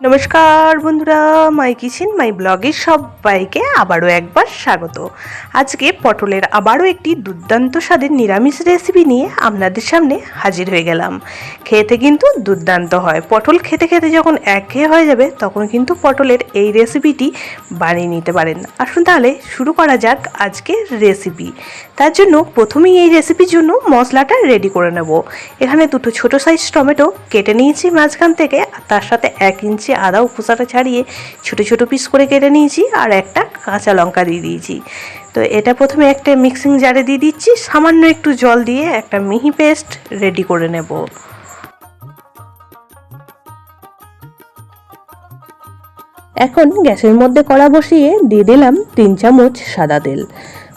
নমস্কার বন্ধুরা, মাই কিচেন, মাই ব্লগে সবাইকে আবারও একবার স্বাগত। আজকে পটলের আবারও একটি দুর্দান্ত স্বাদের নিরামিষ রেসিপি নিয়ে আপনাদের সামনে হাজির হয়ে গেলাম। খেতে কিন্তু দুর্দান্ত হয়। পটল খেতে খেতে যখন একঘেয়ে হয়ে যাবে, তখন কিন্তু পটলের এই রেসিপিটি বানিয়ে নিতে পারেন। আসুন তাহলে শুরু করা যাক আজকের রেসিপি তার জন্য প্রথমেই এই রেসিপির জন্য মশলাটা রেডি করে নেব। এখানে দুটো ছোট সাইজ টমেটো কেটে নিয়েছি মাঝখান থেকে তার সাথে এক ইঞ্চি আদা ও খোসাটা ছাড়িয়ে ছোটো ছোটো পিস করে কেটে নিয়েছি আর একটা কাঁচা লঙ্কা দিয়ে দিয়েছি। তো এটা প্রথমে একটা মিক্সিং জারে দিয়ে দিচ্ছি, সামান্য একটু জল দিয়ে একটা মিহি পেস্ট রেডি করে নেব। এখন গ্যাসের মধ্যে কড়া বসিয়ে দিয়ে দিলাম তিন চামচ সাদা তেল।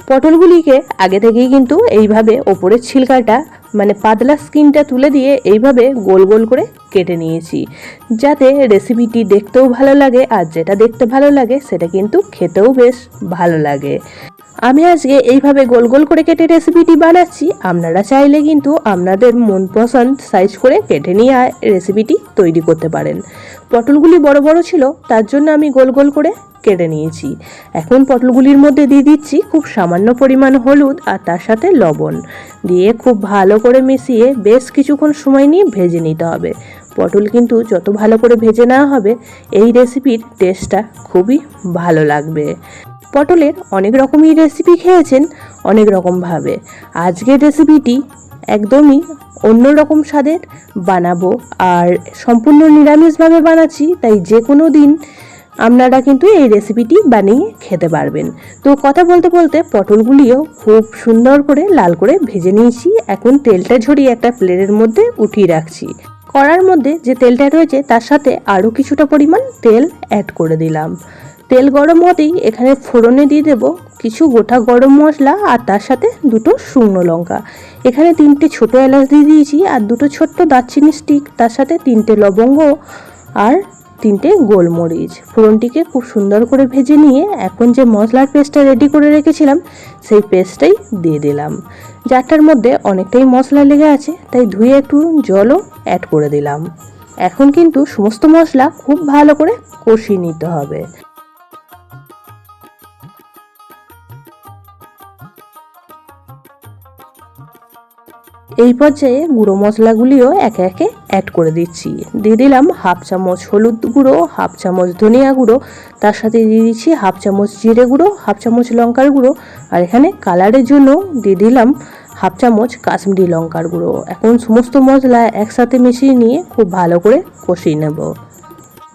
পটলগুলিকে আগে থেকেই কিন্তু এইভাবে ওপরের ছিলকাটা মানে পাতলা স্কিনটা তুলে দিয়ে এইভাবে গোল গোল করে কেটে নিয়েছি। যাতে রেসিপিটি দেখতেও ভালো লাগে আর যেটা দেখতে ভালো লাগে সেটা কিন্তু খেতেও বেশ ভালো লাগে। আমি আজকে এইভাবে গোল গোল করে কেটে রেসিপিটি বানাচ্ছি। আপনারা চাইলে কিন্তু আপনাদের মন পছন্দ সাইজ করে কেটে নিয়ে রেসিপিটি তৈরি করতে পারেন। পটলগুলি বড় বড় ছিল, তার জন্য আমি গোল গোল করে কেটে নিয়েছি। এখন পটলগুলির মধ্যে দিয়ে দিচ্ছি খুব সামান্য পরিমাণ হলুদ আর তার সাথে লবণ। দিয়ে খুব ভালো করে মিশিয়ে বেশ কিছুক্ষণ সময় নিয়ে ভেজে নিতে হবে। পটল কিন্তু যত ভালো করে ভেজে নেওয়া হবে, এই রেসিপির টেস্টটা খুবই ভালো লাগবে। পটলের অনেক রকমই রেসিপি খেয়েছেন, অনেক রকমভাবে আজকের রেসিপিটি একদমই অন্য রকম স্বাদের বানাবো আর সম্পূর্ণ নিরামিষভাবে বানাচ্ছি, তাই যে কোনো দিন আপনারা কিন্তু এই রেসিপিটি বানিয়ে খেতে পারবেন। তো কথা বলতে বলতে পটলগুলিও খুব সুন্দর করে লাল করে ভেজে নিয়েছি। এখন তেলটা ঝরিয়ে একটা প্লেটের মধ্যে উঠিয়ে রাখছি। কড়ার মধ্যে যে তেলটা রয়েছে, তার সাথে আরও কিছুটা পরিমাণ তেল অ্যাড করে দিলাম। তেল গরম হতেই এখানে ফোড়নে দিয়ে দেব কিছু গোটা গরম মশলা আর তার সাথে দুটো শুকনো লঙ্কা। এখানে তিনটে ছোটো এলাচ দিয়ে দিয়েছি আর দুটো ছোট্ট দারচিনি স্টিক তার সাথে তিনটে লবঙ্গ আর তিনটে গোলমরিচ। ফোড়নটিকে খুব সুন্দর করে ভেজে নিয়ে এখন যে মশলার পেস্টটা রেডি করে রেখেছিলাম, সেই পেস্টটাই দিয়ে দিলাম। যারটার মধ্যে অনেকটাই মশলা লেগে আছে, তাই ধুয়ে একটু জলও অ্যাড করে দিলাম। এখন কিন্তু সমস্ত মশলা খুব ভালো করে কষিয়ে নিতে হবে। এই পর্যায়ে গুঁড়ো মশলাগুলিও একে একে অ্যাড করে দিচ্ছি। দিয়ে দিলাম হাফ চামচ হলুদ গুঁড়ো, হাফ চামচ ধনিয়া গুঁড়ো, তার সাথে দিয়ে দিচ্ছি হাফ চামচ জিরে গুঁড়ো, হাফ চামচ লঙ্কার গুঁড়ো আর এখানে কালারের জন্য দিয়ে দিলাম হাফ চামচ কাশ্মীরি লঙ্কার গুঁড়ো। এখন সমস্ত মশলা একসাথে মিশিয়ে নিয়ে খুব ভালো করে কষিয়ে নেব।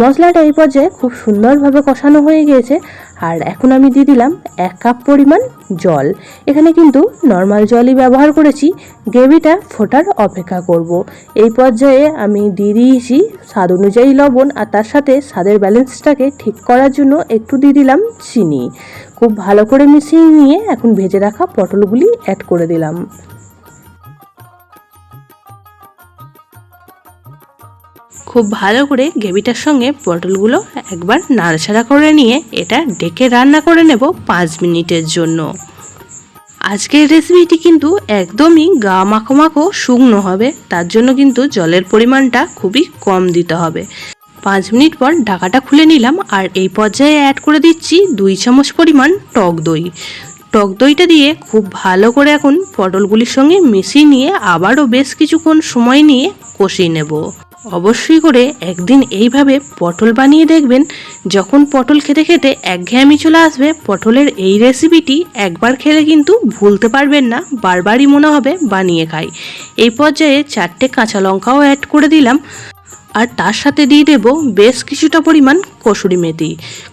মশলাটা এই পর্যায়ে খুব সুন্দরভাবে কষানো হয়ে গিয়েছে। আর এখন আমি দিয়ে দিলাম এক কাপ পরিমাণ জল। এখানে কিন্তু নর্মাল জলই ব্যবহার করেছি। গ্রেভিটা ফোটার অপেক্ষা করব। এই পর্যায়ে আমি দিয়ে দিয়েছি স্বাদ অনুযায়ী লবণ আর তার সাথে স্বাদের ব্যালেন্সটাকে ঠিক করার জন্য একটু দিয়ে দিলাম চিনি। খুব ভালো করে মিশিয়ে নিয়ে এখন ভেজে রাখা পটলগুলি অ্যাড করে দিলাম। খুব ভালো করে গ্রেভিটার সঙ্গে পটলগুলো একবার নাড়াচাড়া করে নিয়ে এটা ডেকে রান্না করে নেব পাঁচ মিনিটের জন্য। আজকের রেসিপিটি কিন্তু একদমই গা মাখো মাখো শুকনো হবে, তার জন্য কিন্তু জলের পরিমাণটা খুবই কম দিতে হবে। পাঁচ মিনিট পর ঢাকাটা খুলে নিলাম আর এই পর্যায়ে অ্যাড করে দিচ্ছি দুই চামচ পরিমাণ টক দই। টক দইটা দিয়ে খুব ভালো করে এখন পটলগুলির সঙ্গে মিশিয়ে নিয়ে আবারও বেশ কিছুক্ষণ সময় নিয়ে কষিয়ে নেব। অবশ্যই করে একদিন এইভাবে পটল বানিয়ে দেখবেন। যখন পটল খেতে খেতে একঘেয়েমি চলে আসবে, পটলের এই রেসিপিটি একবার খেলে কিন্তু ভুলতে পারবেন না, বারবারই মনে হবে বানিয়ে খাই। এই পর্যায়ে চারটে কাঁচা লঙ্কাও অ্যাড করে দিলাম। আর তার সাথে দিয়ে দেব বেশ কিছুটা পরিমাণ কসুরি মেথি।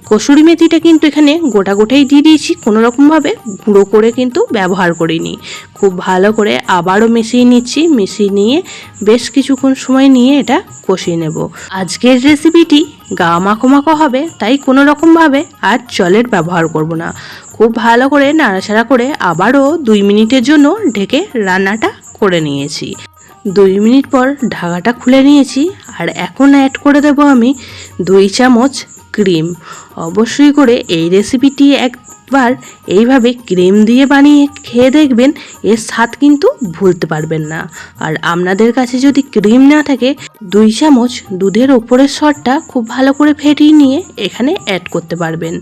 কসুরি মেথিটা কিন্তু এখানে গোটা গোটাই দিয়ে দিয়েছি, কোনো রকমভাবে গুঁড়ো করে কিন্তু ব্যবহার করিনি। খুব ভালো করে আবারও মিশিয়ে নিচ্ছি, মিশিয়ে নিয়ে বেশ কিছুক্ষণ সময় নিয়ে এটা কষিয়ে নেব। আজকের রেসিপিটি গা মাখো মাখো হবে, তাই কোনো রকমভাবে আর জলের ব্যবহার করব না। খুব ভালো করে নাড়াচাড়া করে আবারও দুই মিনিটের জন্য ঢেকে রান্নাটা করে নিয়েছি। দুই মিনিট পর ঢাকাটা খুলে নিয়েছি আর এখন অ্যাড করে দেব আমি দুই চামচ ক্রিম অবশ্যই করে এই রেসিপিটি একবার এইভাবে ক্রিম দিয়ে বানিয়ে খেয়ে দেখবেন, এর স্বাদ কিন্তু ভুলতে পারবেন না। আর আপনাদের কাছে যদি ক্রিম না থাকে, দুই চামচ দুধের ওপরের সরটা খুব ভালো করে ফেটিয়ে নিয়ে এখানে অ্যাড করতে পারবেন।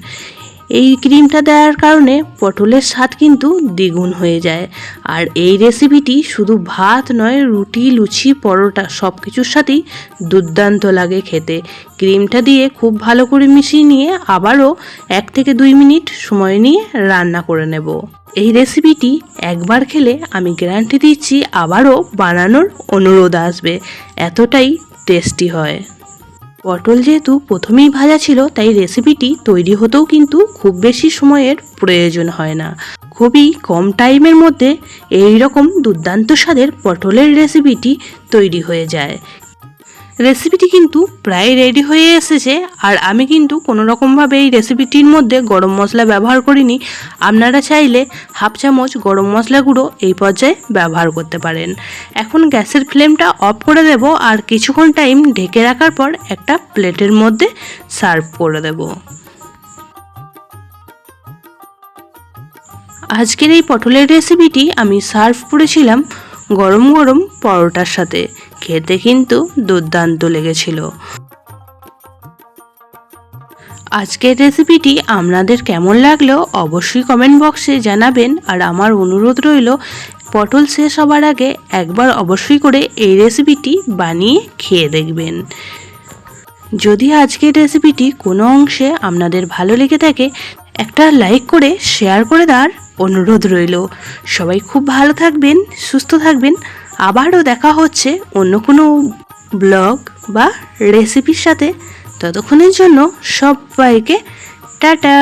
এই ক্রিমটা দেওয়ার কারণে পটলের স্বাদ কিন্তু দ্বিগুণ হয়ে যায়। আর এই রেসিপিটি শুধু ভাত নয়, রুটি, লুচি, পরোটা সব কিছুর সাথেই দুর্দান্ত লাগে খেতে। ক্রিমটা দিয়ে খুব ভালো করে মিশিয়ে নিয়ে আবারও এক থেকে দুই মিনিট সময় নিয়ে রান্না করে নেব। এই রেসিপিটি একবার খেলে আমি গ্যারান্টি দিচ্ছি আবারও বানানোর অনুরোধ আসবে। এতটাই টেস্টি হয়। পটল যেহেতু প্রথমেই ভাজা ছিল, তাই রেসিপিটি তৈরি হতেও কিন্তু খুব বেশি সময়ের প্রয়োজন হয় না। খুবই কম টাইমের মধ্যে এই রকম দুর্দান্ত স্বাদের পটলের রেসিপিটি তৈরি হয়ে যায়। রেসিপিটি কিন্তু প্রায় রেডি হয়ে এসেছে আর আমি কিন্তু কোনো রকমভাবে এই রেসিপিটির মধ্যে গরম মশলা ব্যবহার করিনি। আপনারা চাইলে হাফ চামচ গরম মশলা গুঁড়ো এই পর্যায়ে ব্যবহার করতে পারেন। এখন গ্যাসের ফ্লেমটা অফ করে দেব আর কিছুক্ষণ টাইম ঢেকে রাখার পর একটা প্লেটের মধ্যে সার্ভ করে দেব। আজকের এই পটলের রেসিপিটি আমি সার্ভ করেছিলাম গরম গরম পরোটার সাথে। খেতে কিন্তু দুর্দান্ত লেগেছিল। আজকের রেসিপিটি আপনাদের কেমন লাগল অবশ্যই কমেন্ট বক্সে জানাবেন আর আমার অনুরোধ রইল, পটল শেষ হবার আগে একবার অবশ্যই করে এই রেসিপিটি বানিয়ে খেয়ে দেখবেন। যদি আজকের রেসিপিটি কোনো অংশে আপনাদের ভালো লেগে থাকে, একটা লাইক করে শেয়ার করে দেওয়ার অনুরোধ রইল। সবাই খুব ভালো থাকবেন, সুস্থ থাকবেন। আবারও দেখা হচ্ছে অন্য কোনো ব্লগ বা রেসিপির সাথে। ততক্ষণের জন্য সবাইকে টাটা।